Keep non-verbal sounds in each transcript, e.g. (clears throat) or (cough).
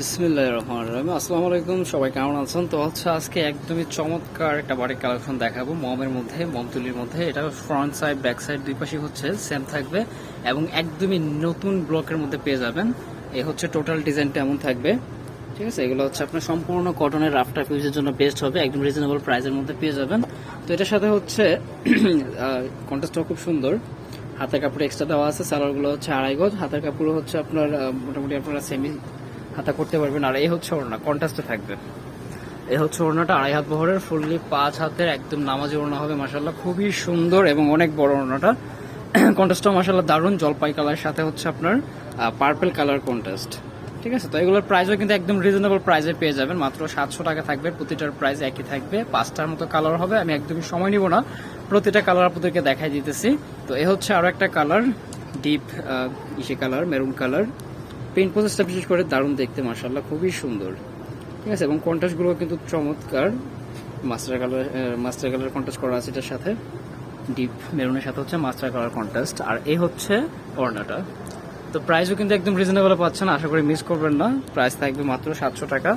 বিসমিল্লাহ রহমান রহিম। আসসালামু আলাইকুম, সবাই কেমন আছেন? তো হচ্ছে আজকে একদমই চমৎকার একটা বাড়ির কালেকশন দেখাবো। মমের মধ্যে, মমতুলির মধ্যে। এটা ফ্রন্ট সাইড ব্যাক সাইড দুই পাশে হচ্ছে সেম থাকবে এবং একদমই নতুন ব্লকের মধ্যে পেয়ে যাবেন। এই হচ্ছে টোটাল ডিজাইনটা এমন থাকবে। ঠিক আছে? এগুলো হচ্ছে আপনার সম্পূর্ণ কটনের রাফটার ফিউজের জন্য বেস্ট হবে। একদম রিজনেবল প্রাইসের মধ্যে পেয়ে যাবেন। তো এটার সাথে হচ্ছে (clears throat) কন্টেস্টটাও খুব সুন্দর। হাতের কাপড় এক্সট্রা দেওয়া আছে। সালোয়ারগুলো হচ্ছে আড়াই গজ। হাতের কাপড় হচ্ছে আপনার মোটামুটি আপনারা সেমি হাতা করতে পারবেন, আর এই হচ্ছে ওড়না কন্ট্রাস্টে থাকবে। এই হচ্ছে ওড়নাটা, আড়াই হাত বহরের ফুললি পাঁচ হাতের, একদম নামাজি ওড়না হবে মাসাল্লাহ খুবই সুন্দর এবং অনেক বড় ওড়নাটা। কন্ট্রাস্টটাও মাসাল্লাহ দারুণ, জলপাই কালারের সাথে হচ্ছে আপনার পার্পেল কালার কন্ট্রাস্ট ঠিক আছে? তো এগুলোর প্রাইসও কিন্তু একদম রিজনেবল প্রাইসে পেয়ে যাবেন। মাত্র সাতশো টাকা থাকবে, প্রতিটার প্রাইস একই থাকবে। পাঁচটার মতো কালার হবে, আমি একদমই সময় নিব না। প্রতিটা কালার আপনাদেরকে দেখাই দিতেছি। তো এ হচ্ছে আরও একটা কালার ডিপ ইসে কালার মেরুন কালার পেন্ট প্রসেসটা বিশেষ করে দারুণ দেখতে মার্শাল্লাহ খুবই সুন্দর। ঠিক আছে? এবং কন্ট্রাস্টগুলো কিন্তু চমৎকার। Master colour master colour contrast করা আছে এটার সাথে। ডিপ মেরুনের সাথে হচ্ছে মাস্টার কালার কন্ট্রাস্ট আর এই হচ্ছে ওড়নাটা। তো প্রাইসও কিন্তু একদম রিজনেবল পাচ্ছেন, আশা করি মিস করবেন না। প্রাইস থাকবে মাত্র সাতশো টাকা।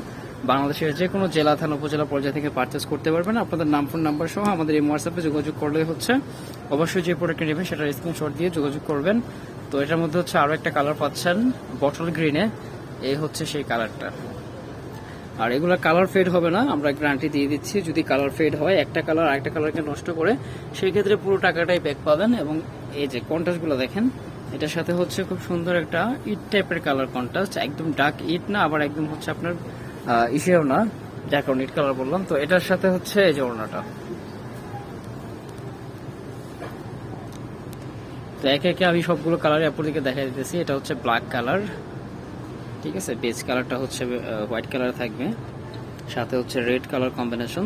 বাংলাদেশের যে কোনো জেলা, থানা, উপজেলা পর্যায় থেকে পারচেস করতে পারবেন। আপনাদের নাম ফোন নাম্বার সহ আমাদের এই হোয়াটসঅ্যাপে যোগাযোগ করলে হচ্ছে। অবশ্যই যে প্রোডাক্টটি নেবেন সেটার স্ক্রিনশট দিয়ে যোগাযোগ করবেন। তো এটার মধ্যে হচ্ছে আরও একটা কালার পাচ্ছেন বটল গ্রিনে এই হচ্ছে সেই কালারটা আর এগুলো কালার ফেড হবে না, আমরা গ্যারান্টি দিয়ে দিচ্ছি, যদি কালার ফেড হয়, একটা কালার আরেকটা কালারকে নষ্ট করে, সেই ক্ষেত্রে পুরো টাকাটাই ব্যাক পাবেন এবং এই যে কন্ট্রাস্টগুলো দেখেন, এটার সাথে হচ্ছে খুব সুন্দর একটা ইট টাইপের কালার কন্ট্রাস্ট একদম ডার্ক ইট না, আবার একদম হচ্ছে আপনার ইসেও না যার ইট কালার বললাম। তো এটার সাথে হচ্ছে এই যে ওড়নাটা। তো একে একে আমি সবগুলো কালার আপনাদেরকে দেখা দিতেছি। এটা হচ্ছে ব্ল্যাক কালার ঠিক আছে? বেজ কালারটা হচ্ছে হোয়াইট কালার থাকবে। সাথে হচ্ছে রেড কালার কম্বিনেশন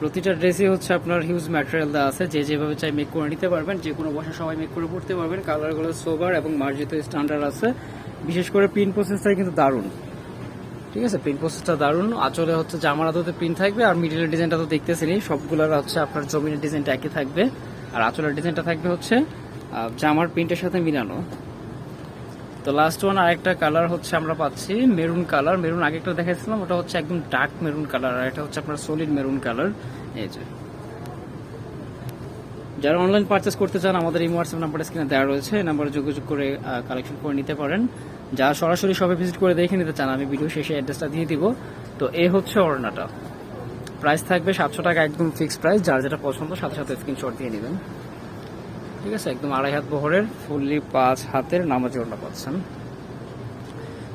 প্রতিটা ড্রেসই হচ্ছে আপনার হিউজ ম্যাটেরিয়াল দেওয়া আছে। যে যেভাবে চাই মেক করে নিতে পারবেন। যে কোনো বসে সবাই মেক করে পড়তে পারবেন। কালারগুলো সোবার এবং মার্জিত স্ট্যান্ডার্ড আছে। বিশেষ করে পিন প্রসেসটা কিন্তু দারুণ। ঠিক আছে? পিন প্রসেসটা দারুণ। আচলে হচ্ছে জামার আদতে পিন থাকবে। আর মিডিলের ডিজাইনটা তো দেখতেছেনই। সবগুলোর হচ্ছে আপনার জমিনের ডিজাইনটা একই থাকবে। আর আচলের ডিজাইনটা থাকবে হচ্ছে জামার প্রিন্টের সাথে মিলানো। তো লাস্ট ওয়ান আরেকটা কালার হচ্ছে আমরা পাচ্ছি মেরুন কালার মেরুন আগে একটা দেখাচ্ছিলাম ওটা হচ্ছে একদম ডার্ক মেরুন কালার আর এটা হচ্ছে আপনার সলিড মেরুন কালার এই যে। যারা অনলাইন পারচেস করতে চান, আমাদের এই হোয়াটসঅ্যাপ নাম্বারটা স্ক্রিনে দেওয়া রয়েছে, এই নাম্বারে যোগাযোগ করে কালেকশন করে নিতে পারেন। যারা সরাসরি সবে ভিজিট করে দেখে নিতে চান, আমি ভিডিও শেষে অ্যাড্রেসটা দিয়ে দিব। তো এ হচ্ছে ওড়নাটা প্রাইস থাকবে সাতশো টাকা একদম ফিক্সড প্রাইস যার যেটা পছন্দ, সাথে সাথে স্ক্রিনশট দিয়ে নেবেন। ঠিক আছে, একদম আড়াই হাত বহরের ফুললি পাঁচ হাতের নামাজি ওড়না পাচ্ছেন।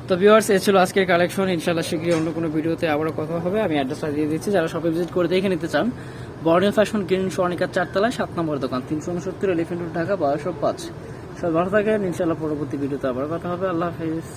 তো ভিউয়ার্স এ ছিল আজকের কালেকশন ইনশাল্লাহ শীঘ্রই অন্য কোনো ভিডিওতে আবারও কথা হবে। আমি অ্যাড্রেসটা দিয়ে দিচ্ছি। যারা শপে ভিজিট করে দেখে নিতে চান বর্ণিল ফ্যাশন গ্রিন স্বর্ণিকার চারতলায়, সাত নম্বর দোকান, তিনশো উনসত্তর এলিফেন্ট ঢাকা, বারোশো পাঁচ। সব ভালো থাকেন। ইনশাল্লাহ পরবর্তী ভিডিওতে আবার কথা হবে। আল্লাহ হাফিজ।